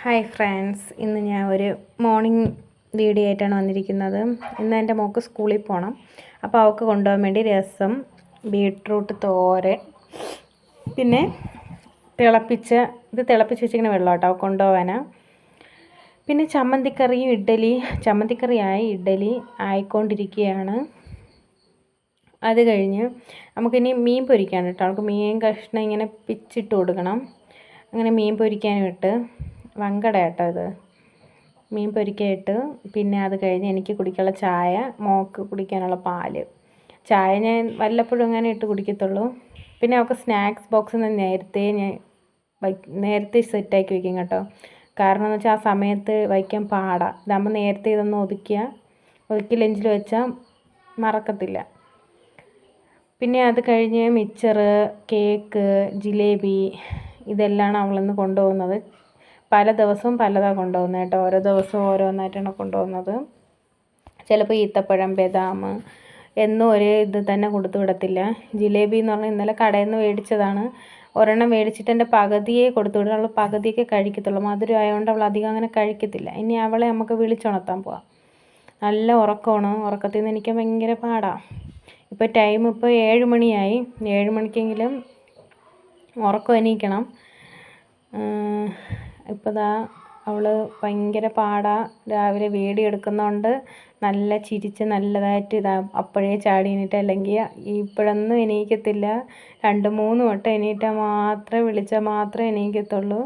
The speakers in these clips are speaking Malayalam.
ഹായ് ഫ്രണ്ട്സ് ഇന്ന് ഞാൻ ഒരു മോർണിംഗ് വീഡിയോ ആയിട്ടാണ് വന്നിരിക്കുന്നത്. ഇന്ന് എന്റെ മോൾക്ക് സ്കൂളിൽ പോകണം അപ്പോൾ അവൾക്ക് കൊണ്ടുപോകാൻ വേണ്ടി രസം ബീട്രൂട്ട് തോര പിന്നെ തിളപ്പിച്ച ഇത് തിളപ്പിച്ച് വെച്ചിരിക്കുന്ന വെള്ളം കേട്ടോ അവൾക്ക് കൊണ്ടുപോകാനാണ് പിന്നെ ചമ്മന്തിക്കറിയും ഇഡ്ഡലി ചമ്മന്തിക്കറിയായി ഇഡ്ഡലി ആയിക്കൊണ്ടിരിക്കുകയാണ്. അത് കഴിഞ്ഞ് നമുക്കിനി മീൻ പൊരിക്കാൻ കേട്ടോ. അവൾക്ക് മീൻ കഷ്ണം ഇങ്ങനെ പിച്ചിട്ട് കൊടുക്കണം. അങ്ങനെ മീൻ പൊരിക്കാനും ഇട്ട് വങ്കട കേട്ടോ ഇത്. മീൻ പൊരിക്കയിട്ട് പിന്നെ അത് കഴിഞ്ഞ് എനിക്ക് കുടിക്കാനുള്ള ചായ മോക്ക് കുടിക്കാനുള്ള പാൽ. ചായ ഞാൻ വല്ലപ്പോഴും അങ്ങനെ ഇട്ട് കുടിക്കത്തുള്ളൂ. പിന്നെ അവൾക്ക് സ്നാക്സ് ബോക്സ് നേരത്തെ ഞാൻ നേരത്തെ സെറ്റാക്കി വയ്ക്കും കേട്ടോ. കാരണം എന്ന് വെച്ചാൽ ആ സമയത്ത് വയ്ക്കാൻ പാടാണ് ഇതാകുമ്പോൾ നേരത്തെ ഇതൊന്ന് ഒതുക്കിയ ഒതുക്കി ലെഞ്ചിൽ വെച്ചാൽ മറക്കത്തില്ല. പിന്നെ അത് കഴിഞ്ഞ് മിച്ചറ് കേക്ക് ജിലേബി ഇതെല്ലാം അവളിന്ന് കൊണ്ടുപോകുന്നത്. പല ദിവസവും പലതാണ് കൊണ്ടുപോകുന്നത് കേട്ടോ. ഓരോ ദിവസവും ഓരോന്നായിട്ടാണ് കൊണ്ടുപോകുന്നത്. ചിലപ്പോൾ ഈത്തപ്പഴം ബദാം എന്നും ഒരേ ഇത് തന്നെ കൊടുത്തു വിടത്തില്ല. ജിലേബി എന്ന് പറഞ്ഞാൽ ഇന്നലെ കടയിൽ നിന്ന് മേടിച്ചതാണ്. ഒരെണ്ണം മേടിച്ചിട്ട് എന്റെ പകുതിയെ കൊടുത്തു വിടും. പകുതിയൊക്കെ കഴിക്കത്തുള്ളൂ. മധുരം ആയതുകൊണ്ട് അവൾ അധികം അങ്ങനെ കഴിക്കത്തില്ല. ഇനി അവളെ നമുക്ക് വിളിച്ചുണർത്താൻ പോവാം. നല്ല ഉറക്കമാണ്. ഉറക്കത്തിൽ നിന്ന് എനിക്ക് ഭയങ്കര പാടാണ് ഇപ്പോൾ ടൈം ഇപ്പോൾ ഏഴ് മണിയായി. ഏഴ് മണിക്കെങ്കിലും ഉറക്കം എണീക്കണം. ഇപ്പോൾ ദാ അവൾ ഭയങ്കര പാടാ. രാവിലെ വീഡിയോ എടുക്കുന്നതുകൊണ്ട് നല്ല ചിരിച്ച് നല്ലതായിട്ട് ഇതാ അപ്പോഴേ ചാടി എണീറ്റ്. അല്ലെങ്കിൽ ഇപ്പോഴൊന്നും എണീക്കത്തില്ല. രണ്ട് മൂന്ന് വട്ടം എണീറ്റാൽ മാത്രമേ വിളിച്ചാൽ മാത്രമേ എണീക്കത്തുള്ളൂ.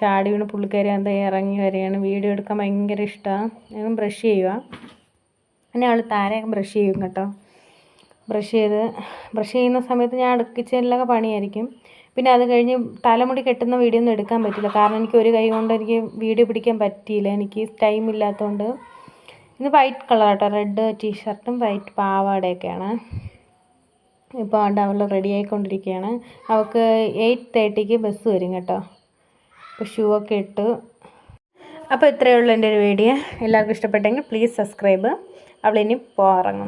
ചാടി വീണ് പുള്ളിക്കാരി അത് ഇറങ്ങി വരികയാണ്. വീഡിയോ എടുക്കാൻ ഭയങ്കര ഇഷ്ടമാണ് ഞാൻ ബ്രഷ് ചെയ്യുക പിന്നെ അവൾ താരയൊക്കെ ബ്രഷ് ചെയ്യും കേട്ടോ. ബ്രഷ് ചെയ്ത് ബ്രഷ് ചെയ്യുന്ന സമയത്ത് ഞാൻ അടുക്കിച്ചെല്ലൊക്കെ പണിയായിരിക്കും. പിന്നെ അത് കഴിഞ്ഞ് തലമുടി കെട്ടുന്ന വീഡിയോ ഒന്നും എടുക്കാൻ പറ്റില്ല. കാരണം എനിക്ക് ഒരു കൈ കൊണ്ട് എനിക്ക് വീഡിയോ പിടിക്കാൻ പറ്റിയില്ല. എനിക്ക് ടൈം ഇല്ലാത്തതുകൊണ്ട് ഇത് വൈറ്റ് കളർ കേട്ടോ റെഡ് ടീഷർട്ടും വൈറ്റ് പാവാടയൊക്കെയാണ് ഇപ്പോൾ അവിടെ അവൾ റെഡി ആയിക്കൊണ്ടിരിക്കുകയാണ് അവൾക്ക് എയ്റ്റ് തേർട്ടിക്ക് ബസ് വരും കേട്ടോ. അപ്പോൾ ഷൂ ഒക്കെ ഇട്ട്. അപ്പോൾ ഇത്രയേ ഉള്ളൂ എന്റെ ഒരു വീഡിയോ എല്ലാവർക്കും ഇഷ്ടപ്പെട്ടെങ്കിൽ പ്ലീസ് സബ്സ്ക്രൈബ് അവളിനി പോകാറങ്ങും